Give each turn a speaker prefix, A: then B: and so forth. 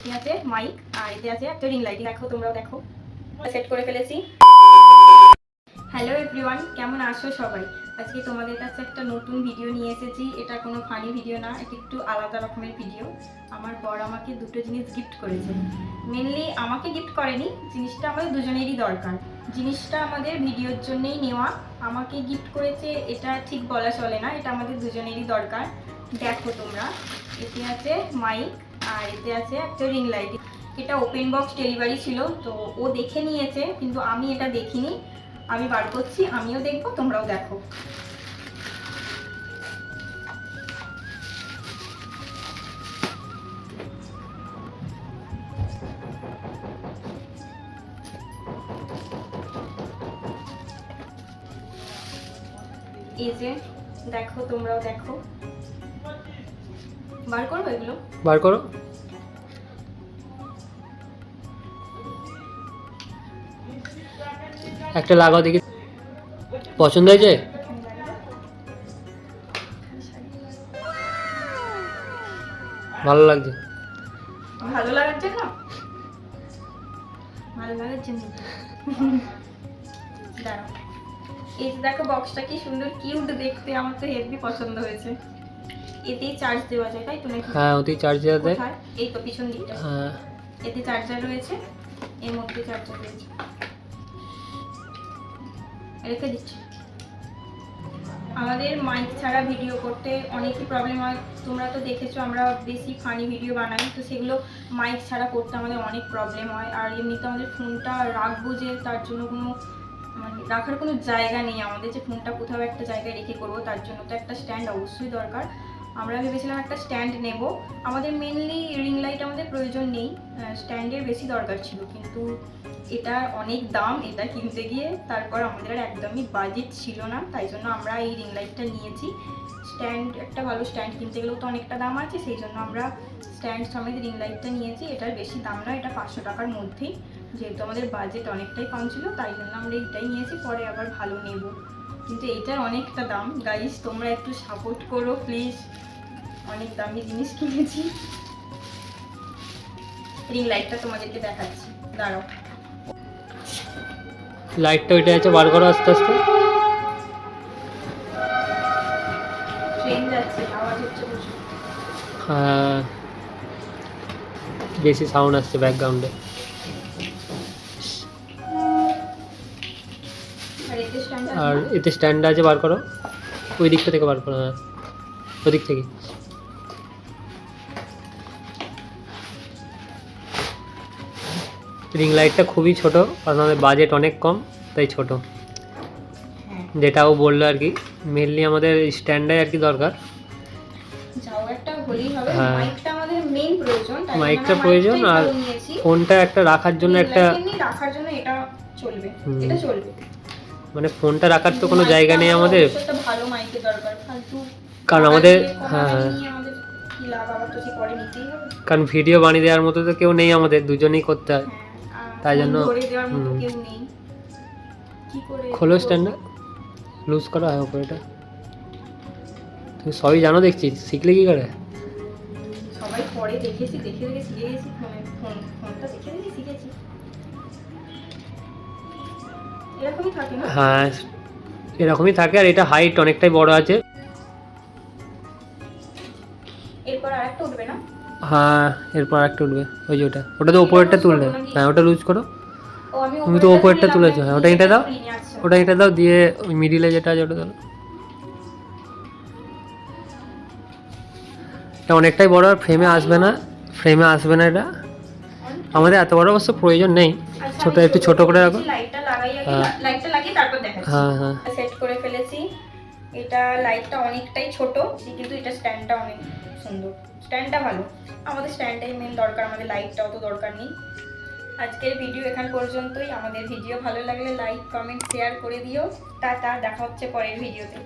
A: এতে আছে মাইক আর এতে আছে একটা রিং লাইট দেখো, তোমরাও দেখো। সেট করে ফেলেছি। হ্যালো এভরিওয়ান কেমন আছো সবাই? আজকে তোমাদের কাছে একটা নতুন ভিডিও নিয়ে এসেছি। এটা কোনো ফানি ভিডিও না, এটা একটু আলাদা রকমের ভিডিও আমার বর আমাকে দুটো জিনিস গিফট করেছে। মেনলি আমাকে গিফট করেনি, জিনিসটা আমাদের দুজনেরই দরকার। জিনিসটা আমাদের ভিডিওর জন্যই নেওয়া। আমাকে গিফট করেছে, এটা ঠিক বলা চলে না, এটা আমাদের দুজনেরই দরকার। দেখো তোমরা, এতে আছে মাইক আর এতে আছে একটা রিং লাইট এটা ওপেন বক্স ডেলিভারি ছিল, তো ও দেখে নিয়েছে, কিন্তু আমি এটা দেখিনি। আমি বার করছি, আমিও দেখব, তোমরাও দেখো। এই যে, দেখো, তোমরাও দেখো। বার করব এগুলো।
B: বার করো। একটা লাগাও দেখি। পছন্দ হয়েছে? ভালো লাগছে।
A: ভালো লাগার জন্য? ভালো দাঁড়াও। এই যে দেখো বক্সটা কি সুন্দর কিউট দেখতে আমার তো হেভি পছন্দ হয়েছে। এতেই চার্জ দেওয়া যায় তাই তো নাকি?
B: হ্যাঁ ওতেই চার্জ দেওয়া
A: কোথায়? এই তো পিছন দিকটা।
B: হ্যাঁ।
A: এতে চার্জার রয়েছে এর মধ্যে চার্জার রয়েছে। রেখে দিচ্ছি। আমাদের মাইক ছাড়া ভিডিও করতে অনেকই প্রবলেম হয়। তোমরা তো দেখেছ আমরা বেশি ফানি ভিডিও বানাই তো সেগুলো মাইক ছাড়া করতে আমাদের অনেক প্রবলেম হয়। আর এমনিতে আমাদের ফোনটা রাখব যে তার জন্য কোনো মানে রাখার কোনো জায়গা নেই আমাদের যে ফোনটা কোথাও একটা জায়গায় রেখে করব তার জন্য তো একটা স্ট্যান্ড অবশ্যই দরকার। আমরা ভেবেছিলাম একটা স্ট্যান্ড নেব। আমাদের মেনলি রিং লাইট আমাদের প্রয়োজন নেই স্ট্যান্ডের বেশি দরকার ছিল। কিন্তু এটার অনেক দাম, এটা কিনতে গিয়ে তারপর আমাদের আর একদমই বাজেট ছিল না। তাই জন্য আমরা এই রিং লাইটটা নিয়েছি। স্ট্যান্ড একটা ভালো স্ট্যান্ড কিনতে গেলেও তো অনেকটা দাম আছে, সেই জন্য আমরা স্ট্যান্ড সমেত রিং লাইটটা নিয়েছি। এটার বেশি দাম নয়, এটা পাঁচশো টাকার মধ্যেই। যেহেতু আমাদের বাজেট অনেকটাই কম ছিল, তাই জন্য আমরা এইটাই নিয়েছি। পরে আবার ভালো নেব। কিন্তু এইটার অনেকটা দাম। গাইস তোমরা একটু সাপোর্ট করো প্লিজ অনেক দামি জিনিস কিনেছি। রিং লাইটটা তোমাদেরকে দেখাচ্ছি। দাঁড়াও।
B: লাইটটা ওইটা আছে বার করো আস্তে আস্তে।
A: ট্রেন যাচ্ছে আওয়াজ হচ্ছে
B: হ্যাঁ। বেশি সাউন্ড আসছে ব্যাকগ্রাউন্ডে
A: আর এতে স্ট্যান্ড
B: আছে বার করো। ওই দিকটা থেকে বার করো হ্যাঁ। ওই দিক থেকে রিং লাইটটা খুবই ছোট কারণ আমাদের বাজেট অনেক কম তাই ছোট। যেটা ও বলল আর কি মেনলি আমাদের স্ট্যান্ডাই আর কি দরকার।
A: হবে।
B: হ্যাঁ।
A: মাইকটা প্রয়োজন
B: মাইকটা আর ফোনটা একটা রাখার জন্য একটা
A: রাখার জন্য এটা চলবে। এটা চলবে।
B: মানে ফোনটা রাখার তো কোনো জায়গা নেই আমাদের।
A: ভালো মাইকের দরকার ফালতু
B: কারণ আমাদের হ্যাঁ
A: মাইক হবে।
B: কারণ ভিডিও বানিয়ে দেওয়ার মতো তো কেউ নেই আমাদের দুজনেই করতে হয়।
A: হ্যাঁ
B: তাই জন্য- খোলো? স্ট্যান্ডটা লুজ করা হয় ওপরেটা তুমি সবই জানো দেখছি শিখলে কি করে?
A: সবাই পরে দেখেছি দেখে দেখে শিখে গেছি ফোনটা দেখে
B: হ্যাঁ এরকমই থাকে আর এটা হাইট অনেকটাই বড় আছে।
A: এরপর আরেকটা উঠবে না?
B: হ্যাঁ এরপর একটা উঠবে ওই যে ওটা। ওটা তো ওপরেরটা তুললে। হ্যাঁ ওটা লুজ করো। তুমি তো ওপরেরটা তুলেছো, হ্যাঁ, ওটা এটা দাও। ওটা এটা দাও দিয়ে ওই মিডিলে যেটা আছে ওটা দাও। এটা অনেকটাই বড় আর ফ্রেমে আসবে না। ফ্রেমে আসবে না এটা। আমাদের এত বড় অবশ্য প্রয়োজন নেই।
A: আচ্ছা,
B: ছোট একটু ছোট করে রাখো।
A: লাগাই আগে
B: হ্যাঁ।
A: লাইটটা লাগিয়ে তারপর দেখাচ্ছি।
B: হ্যাঁ হ্যাঁ।
A: সেট করে ফেলেছি। এটা লাইটটা অনেকটাই ছোট কিন্তু এটা স্ট্যান্ডটা অনেক সুন্দর। স্ট্যান্ডটা ভালো। আমাদের স্ট্যান্ডটাই মেন দরকার আমাদের লাইটটা অত দরকার নেই। আজকের ভিডিও এখান পর্যন্তই। আমাদের ভিডিও ভালো লাগলে লাইক কমেন্ট শেয়ার করে দিও। তা দেখা হচ্ছে পরের ভিডিওতে